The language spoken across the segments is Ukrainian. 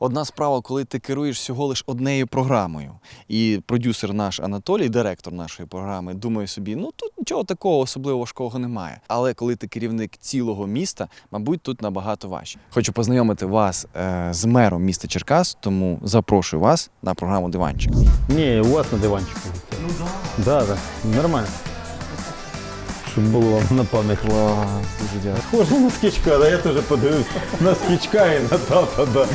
Одна справа, коли ти керуєш всього лиш однією програмою, і продюсер наш Анатолій, директор нашої програми, думає собі, ну тут нічого такого особливо важкого немає. Але коли ти керівник цілого міста, мабуть, тут набагато важче. Хочу познайомити вас е, з мером міста Черкас, тому запрошую вас на програму Диванчик. Ні, у вас на диванчику. Ну так. Да, да. Нормально. Щоб було на пам'ять. Клас, дуже дякую. Схоже на скічка, да, я теж подивився на скічка і на тата, да.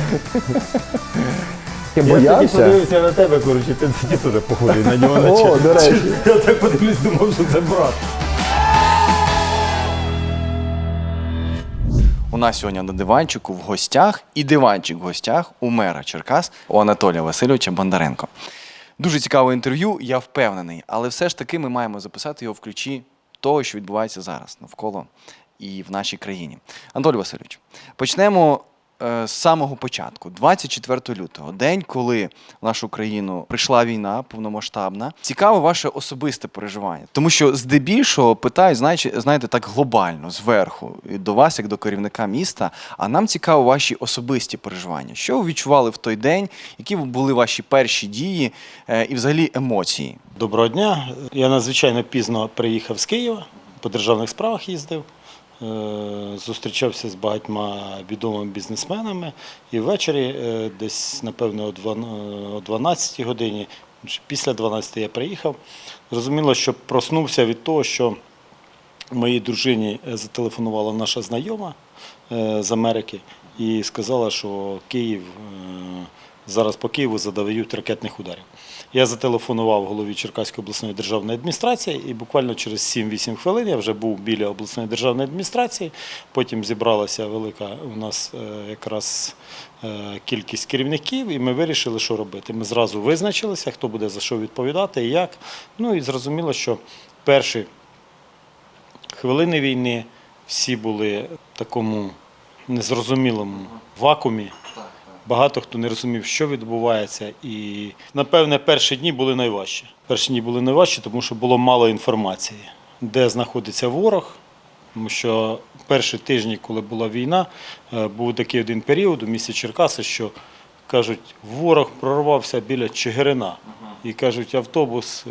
Я тоді подивився на тебе, коротше, ти тоді теж похожий на нього. наче. О, до речі. Я так подивлюсь, думав, що це брат. У нас сьогодні на диванчику в гостях і диванчик в гостях у мера Черкас у Анатолія Васильовича Бондаренко. Дуже цікаве інтерв'ю, я впевнений, але все ж таки ми маємо записати його в ключі того, що відбувається зараз навколо і в нашій країні. Анатолій Васильович, почнемо з самого початку, 24 лютого, день, коли в нашу країну прийшла війна повномасштабна. Цікаве ваше особисте переживання, тому що здебільшого питають, знаєте, так глобально, зверху, до вас, як до керівника міста. А нам цікаво ваші особисті переживання. Що ви відчували в той день? Які були ваші перші дії е, і взагалі емоції? Доброго дня. Я надзвичайно пізно приїхав з Києва, по державних справах їздив. Е, Зустрічався з багатьма відомими бізнесменами. І ввечері, е, десь, напевно, о дван- о 12 годині, після 12 я приїхав. Зрозуміло, що проснувся від того, що моїй дружині е, зателефонувала наша знайома е, з Америки і сказала, що Київ е, зараз по Києву задають ракетних ударів. Я зателефонував голові Черкаської обласної державної адміністрації, і буквально через 7-8 хвилин я вже був біля обласної державної адміністрації. Потім зібралася велика у нас е, якраз е, кількість керівників, і ми вирішили, що робити. Ми зразу визначилися, хто буде за що відповідати і як. Ну і зрозуміло, що перші хвилини війни всі були в такому незрозумілому вакуумі. Багато хто не розумів, що відбувається, і напевне перші дні були найважчі. Перші дні були найважчі, тому що було мало інформації, де знаходиться ворог. Тому що перші тижні, коли була війна, е, був такий один період у місті Черкаси, що кажуть, ворог прорвався біля Чигирина. І кажуть, автобус е,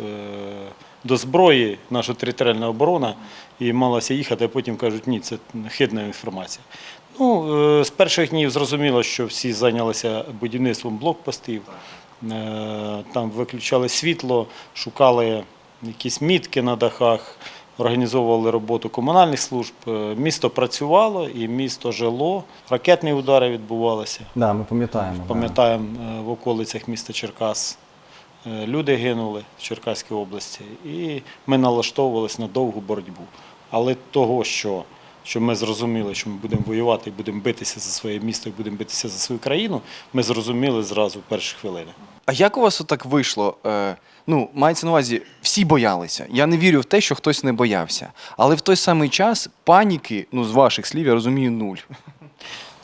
до зброї, наша територіальна оборона, і малася їхати, а потім кажуть, ні, це хидна інформація. Ну, е, з перших днів зрозуміло, що всі зайнялися будівництвом блокпостів, Е, там виключали світло, шукали якісь мітки на дахах, організовували роботу комунальних служб. Е, Місто працювало і місто жило, ракетні удари відбувалися. Да, ми пам'ятаємо. Пам'ятаємо в околицях міста Черкас. Люди гинули в Черкаській області, і ми налаштовувалися на довгу боротьбу. Але того, що, що ми зрозуміли, що ми будемо воювати будемо битися за своє місто, будемо битися за свою країну, ми зрозуміли зразу в перші хвилини. А як у вас отак вийшло? Е, ну, мається на увазі, всі боялися. Я не вірю в те, що хтось не боявся. Але в той самий час паніки, ну, з ваших слів, я розумію, нуль.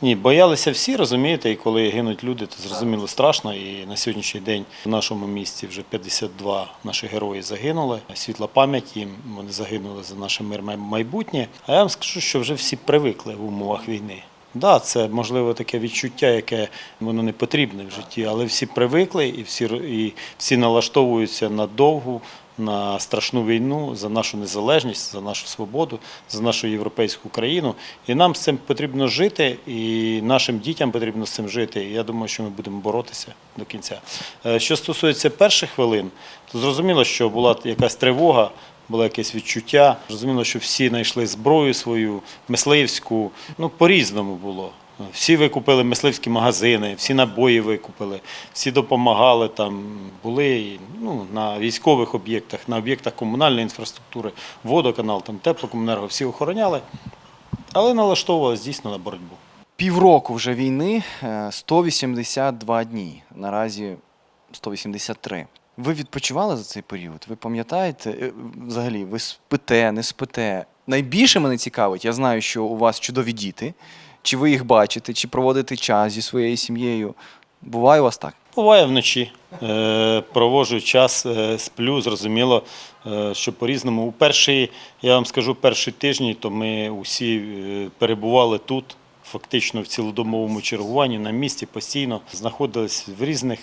Ні, боялися всі, розумієте, і коли гинуть люди, то зрозуміло страшно. І на сьогоднішній день в нашому місті вже 52 наші герої загинули. Світла пам'ять їм, вони загинули за наше мирне майбутнє. А я вам скажу, що вже всі привикли в умовах війни. Да, це можливо таке відчуття, яке воно не потрібне в житті, але всі привикли і всі, і всі налаштовуються на довгу, на страшну війну за нашу незалежність, за нашу свободу, за нашу європейську країну. І нам з цим потрібно жити, і нашим дітям потрібно з цим жити. І я думаю, що ми будемо боротися до кінця. Е, Що стосується перших хвилин, то зрозуміло, що була якась тривога. Було якесь відчуття. Зрозуміло, що всі знайшли зброю свою, мисливську. Ну, по-різному було. Всі викупили мисливські магазини, всі набої викупили, всі допомагали там, були ну, на військових об'єктах, на об'єктах комунальної інфраструктури, водоканал, там, теплокомунерго, всі охороняли, але налаштовувалися дійсно на боротьбу. Півроку вже війни, е, 182 дні. Наразі 183. Ви відпочивали за цей період? Ви пам'ятаєте? Е, Взагалі, ви спите, не спите. Найбільше мене цікавить, я знаю, що у вас чудові діти. Чи ви їх бачите, чи проводите час зі своєю сім'єю? Буває у вас так? Буває вночі. Е, проводжу час, е, сплю, зрозуміло, е, що по-різному. У перші, я вам скажу, перші тижні, то ми усі е, перебували тут, фактично в цілодомовому чергуванні на місці постійно знаходились в різних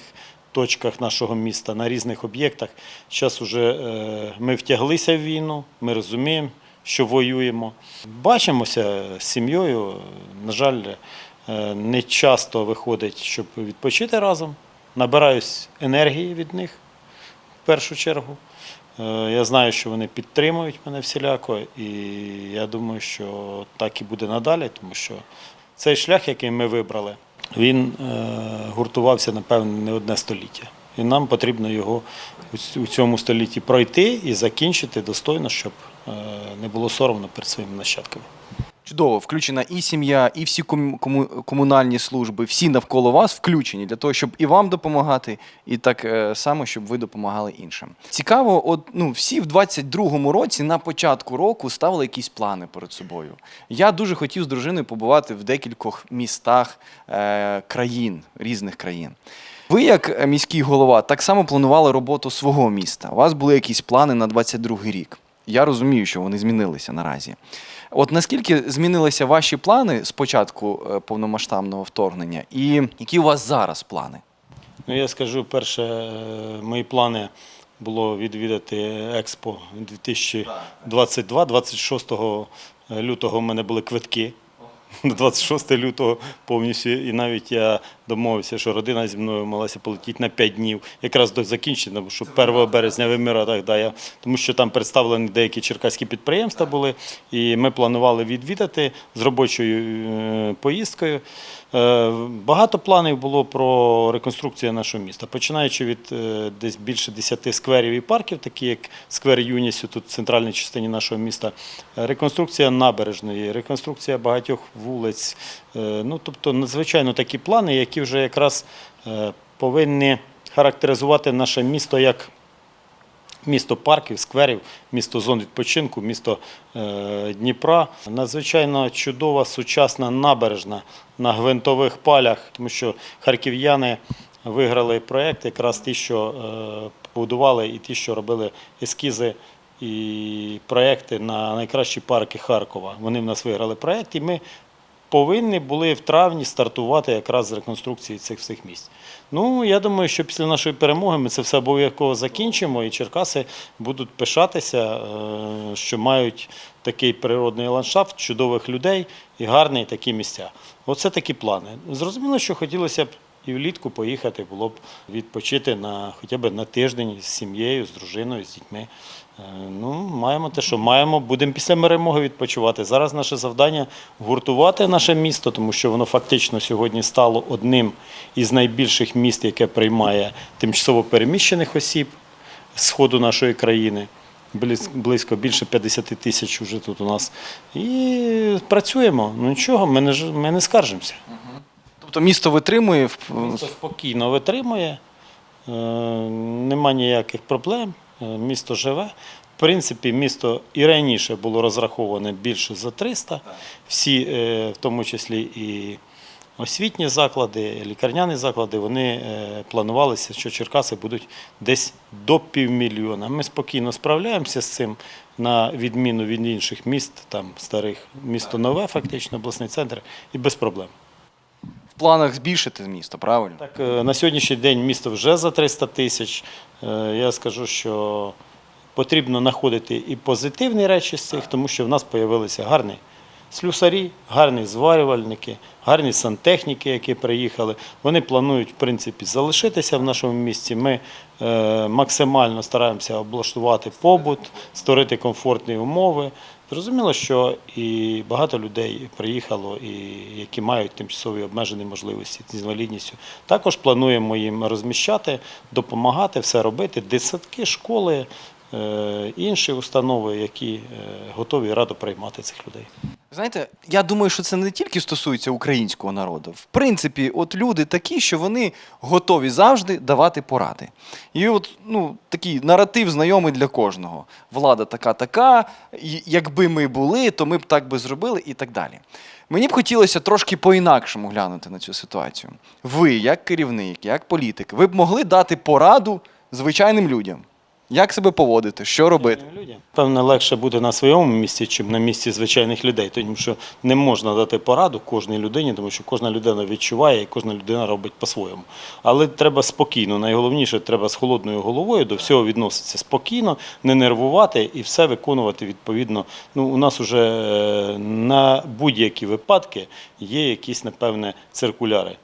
точках нашого міста, на різних об'єктах. Зараз вже е, ми втяглися в війну, ми розуміємо, що воюємо. Бачимося з сім'єю. На жаль, е, не часто виходить, щоб відпочити разом. Набираюсь енергії від них в першу чергу. Е, Я знаю, що вони підтримують мене всіляко, і я думаю, що так і буде надалі, тому що цей шлях, який ми вибрали, він е, гуртувався, напевно, не одне століття. І нам потрібно його у цьому столітті пройти і закінчити достойно, щоб е, не було соромно перед своїми нащадками. Чудово, включена і сім'я, і всі кому- кому- комунальні служби, всі навколо вас включені для того, щоб і вам допомагати, і так е, само, щоб ви допомагали іншим. Цікаво, от ну всі в 22-му році на початку року ставили якісь плани перед собою. Я дуже хотів з дружиною побувати в декількох містах е, країн, різних країн. Ви, як е, міський голова, так само планували роботу свого міста. У вас були якісь плани на 22-й рік. Я розумію, що вони змінилися наразі. От наскільки змінилися ваші плани з початку е, повномасштабного вторгнення, і які у вас зараз плани? Ну, я скажу, перше, е, мої плани було відвідати Експо 2022. 26 лютого в мене були квитки. До 26 лютого повністю, і навіть я домовився, що родина зі мною малася полетіти на 5 днів, якраз до закінчення, що 1 березня в Еміратах, да, я, тому що там представлені деякі черкаські підприємства були, і ми планували відвідати з робочою е, поїздкою. Е, Багато планів було про реконструкцію нашого міста, починаючи від е, десь більше 10 скверів і парків, такі як сквер Юнісю, тут в центральній частині нашого міста, реконструкція набережної, реконструкція багатьох вулиць. Ну, тобто, надзвичайно такі плани, які вже якраз е, повинні характеризувати наше місто як місто парків, скверів, місто зон відпочинку, місто е, Дніпра. Надзвичайно чудова сучасна набережна на гвинтових палях, тому що харків'яни виграли проєкт, якраз ті, що е, побудували, і ті, що робили ескізи і проєкти на найкращі парки Харкова. Вони в нас виграли проєкт, і ми повинні були в травні стартувати якраз з реконструкції цих всіх місць. Ну, я думаю, що після нашої перемоги ми це все обов'язково закінчимо, і Черкаси будуть пишатися, е, що мають такий природний ландшафт, чудових людей і гарні такі місця. Оце такі плани. Зрозуміло, що хотілося б і влітку поїхати, було б відпочити на хоча б на тиждень з сім'єю, з дружиною, з дітьми. Е, Ну, маємо те, що маємо. Будемо після перемоги відпочивати. Зараз наше завдання гуртувати наше місто, тому що воно фактично сьогодні стало одним із найбільших міст, яке приймає тимчасово переміщених осіб сходу нашої країни. Близько більше 50 тисяч вже тут у нас. І працюємо. Ну нічого, ми не, ж- ми не скаржимося. Тобто місто витримує Місто спокійно витримує, е, нема ніяких проблем, е, місто живе. В принципі, місто і раніше було розраховане більше за 300. Всі, е, в тому числі і освітні заклади, лікарняні заклади, вони е, планувалися, що Черкаси будуть десь до півмільйона. Ми спокійно справляємося з цим, на відміну від інших міст, там старих, місто нове, фактично, обласний центр, і без проблем. Планах збільшити місто, правильно? Так, е, на сьогоднішній день місто вже за 300 тисяч. Е, Я скажу, що потрібно знаходити і позитивні речі з цих, тому що в нас з'явилися гарні слюсарі, гарні зварювальники, гарні сантехніки, які приїхали. Вони планують, в принципі, залишитися в нашому місті. Ми е, максимально стараємося облаштувати побут, створити комфортні умови. Зрозуміло, що і багато людей приїхало, і які мають тимчасові обмежені можливості з інвалідністю. Також плануємо їм розміщати, допомагати, все робити. Дитсадки, школи, е, інші установи, які е, готові радо приймати цих людей. Знаєте, я думаю, що це не тільки стосується українського народу. В принципі, от люди такі, що вони готові завжди давати поради. І от ну, такий наратив знайомий для кожного. Влада така, така, якби ми були, то ми б так би зробили і так далі. Мені б хотілося трошки по-інакшому глянути на цю ситуацію. Ви, як керівник, як політик, ви б могли дати пораду звичайним людям. Як себе поводити? Що робити? людям. Певно, легше бути на своєму місці, чим на місці звичайних людей, тому що не можна дати пораду кожній людині, тому що кожна людина відчуває і кожна людина робить по-своєму. Але треба спокійно, найголовніше, треба з холодною головою до всього відноситися спокійно, не нервувати і все виконувати відповідно. Ну, у нас вже е, на будь-які випадки є якісь, напевне, циркуляри е,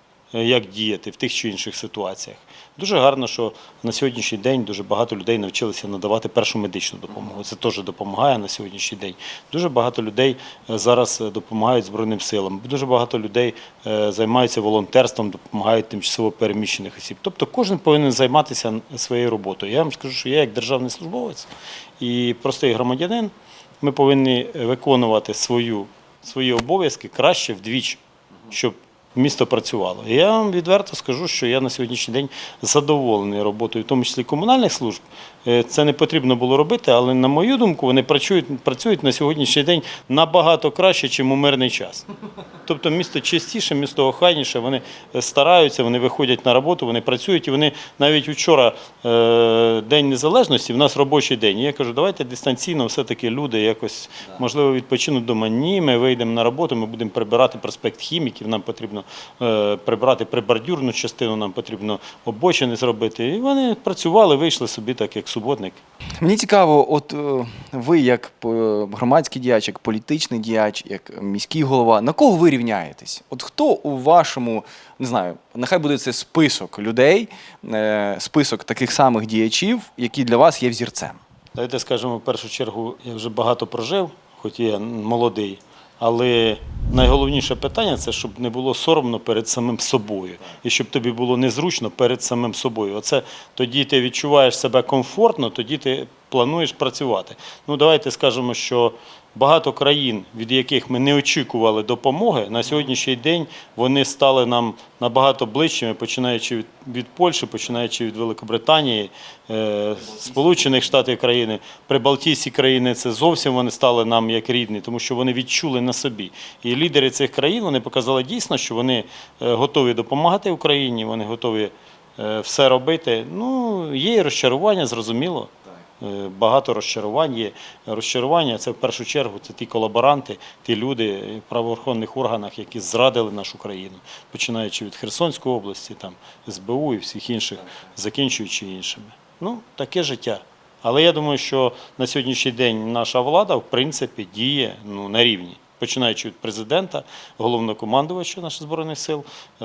як діяти в тих чи інших ситуаціях. Дуже гарно, що на сьогоднішній день дуже багато людей навчилися надавати першу медичну допомогу. Це теж допомагає на сьогоднішній день. Дуже багато людей е, зараз е, допомагають Збройним силам. Дуже багато людей е, займаються волонтерством, допомагають тимчасово переміщених осіб. Тобто кожен повинен займатися своєю роботою. Я вам скажу, що я як державний службовець і простий громадянин, ми повинні виконувати свою, свої обов'язки краще вдвічі, щоб місто працювало. Я вам відверто скажу, що я на сьогоднішній день задоволений роботою, в тому числі комунальних служб. Е, Це не потрібно було робити, але на мою думку, вони працюють, працюють на сьогоднішній день набагато краще, ніж у мирний час. Тобто місто чистіше, місто охайніше, вони е, стараються, вони виходять на роботу, вони працюють. І вони навіть вчора е, День Незалежності, в нас робочий день. І я кажу, давайте дистанційно все-таки люди якось можливо відпочинуть вдома. Ні, ми вийдемо на роботу, ми будемо прибирати проспект хіміків, нам потрібно е, прибрати прибордюрну частину, нам потрібно обочини зробити. І вони працювали, вийшли собі так, як суботник. Мені цікаво, от е, ви, як е, громадський діяч, як політичний діяч, як міський голова, на кого ви рівняєтесь? От хто у вашому, не знаю, нехай буде це список людей, список таких самих діячів, які для вас є взірцем? Давайте скажемо, в першу чергу, я вже багато прожив, хоч я молодий. Але найголовніше питання це щоб не було соромно перед самим собою, і щоб тобі було незручно перед самим собою. Оце тоді ти відчуваєш себе комфортно, тоді ти плануєш працювати. Ну давайте скажемо, що багато країн, від яких ми не очікували допомоги, на сьогоднішній день вони стали нам набагато ближчими, починаючи від, Польщі, починаючи від Великобританії, е, Сполучених Штатів країни, Прибалтійські країни це зовсім вони стали нам як рідні, тому що вони відчули на собі. І лідери цих країн вони показали дійсно, що вони е, готові допомагати Україні, вони готові е, все робити. Ну, є розчарування, зрозуміло. Е, Багато розчарувань є. Розчарування це в першу чергу це ті колаборанти, ті люди в правоохоронних органах, які зрадили нашу країну, починаючи від Херсонської області, там СБУ і всіх інших, закінчуючи іншими. Ну, таке життя. Але я думаю, що на сьогоднішній день наша влада, в принципі, діє ну, на рівні. Починаючи від президента, головнокомандувача наших збройних сил, е,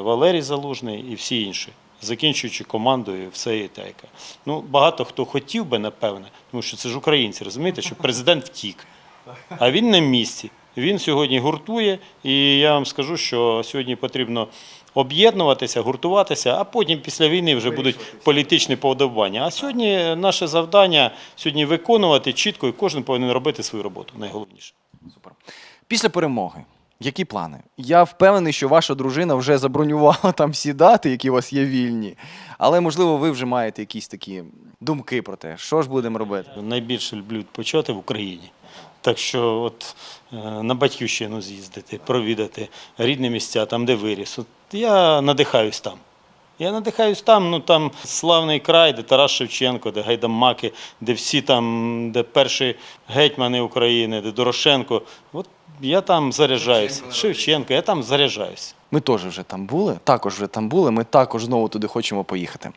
Валерій Залужний і всі інші, закінчуючи командою все і тайка. Ну, багато хто хотів би, напевне, тому що це ж українці, розумієте, що президент втік, а він на місці. Він сьогодні гуртує, і я вам скажу, що сьогодні потрібно об'єднуватися, гуртуватися, а потім після війни вже будуть політичні повдобання. А сьогодні наше завдання сьогодні виконувати чітко, і кожен повинен робити свою роботу. Найголовніше. Супер. Після перемоги. Які плани? Я впевнений, що ваша дружина вже забронювала там всі дати, які у вас є вільні. Але можливо, ви вже маєте якісь такі думки про те, що ж будемо робити. Найбільше люблю почати в Україні. Так що, от е, на батьківщину з'їздити, провідати рідні місця, там, де виріс. От я надихаюсь там. Я надихаюсь там, ну там славний край, де Тарас Шевченко, де Гайдамаки, де всі там, де перші гетьмани України, де Дорошенко. От я там заряджаюся. Шевченко, я там заряджаюся. Ми теж вже там були, також вже там були. Ми також знову туди хочемо поїхати.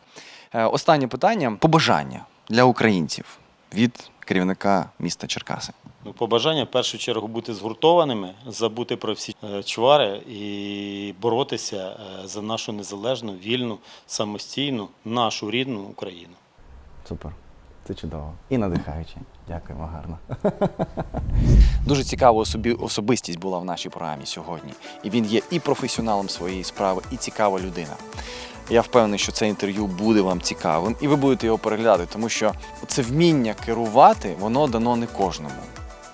Е, Останнє питання: побажання для українців від керівника міста Черкаси. Ну, побажання в першу чергу бути згуртованими, забути про всі е, чвари і боротися е, за нашу незалежну, вільну, самостійну, нашу рідну Україну. Супер. Це чудово. І надихаюче. Дякуємо гарно. Дуже цікава особі, особистість була в нашій програмі сьогодні. І він є і професіоналом своєї справи, і цікава людина. Я впевнений, що це інтерв'ю буде вам цікавим, і ви будете його переглядати, тому що це вміння керувати, воно дано не кожному.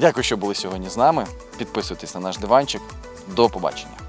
Дякую, що були сьогодні з нами. Підписуйтесь на наш диванчик. До побачення.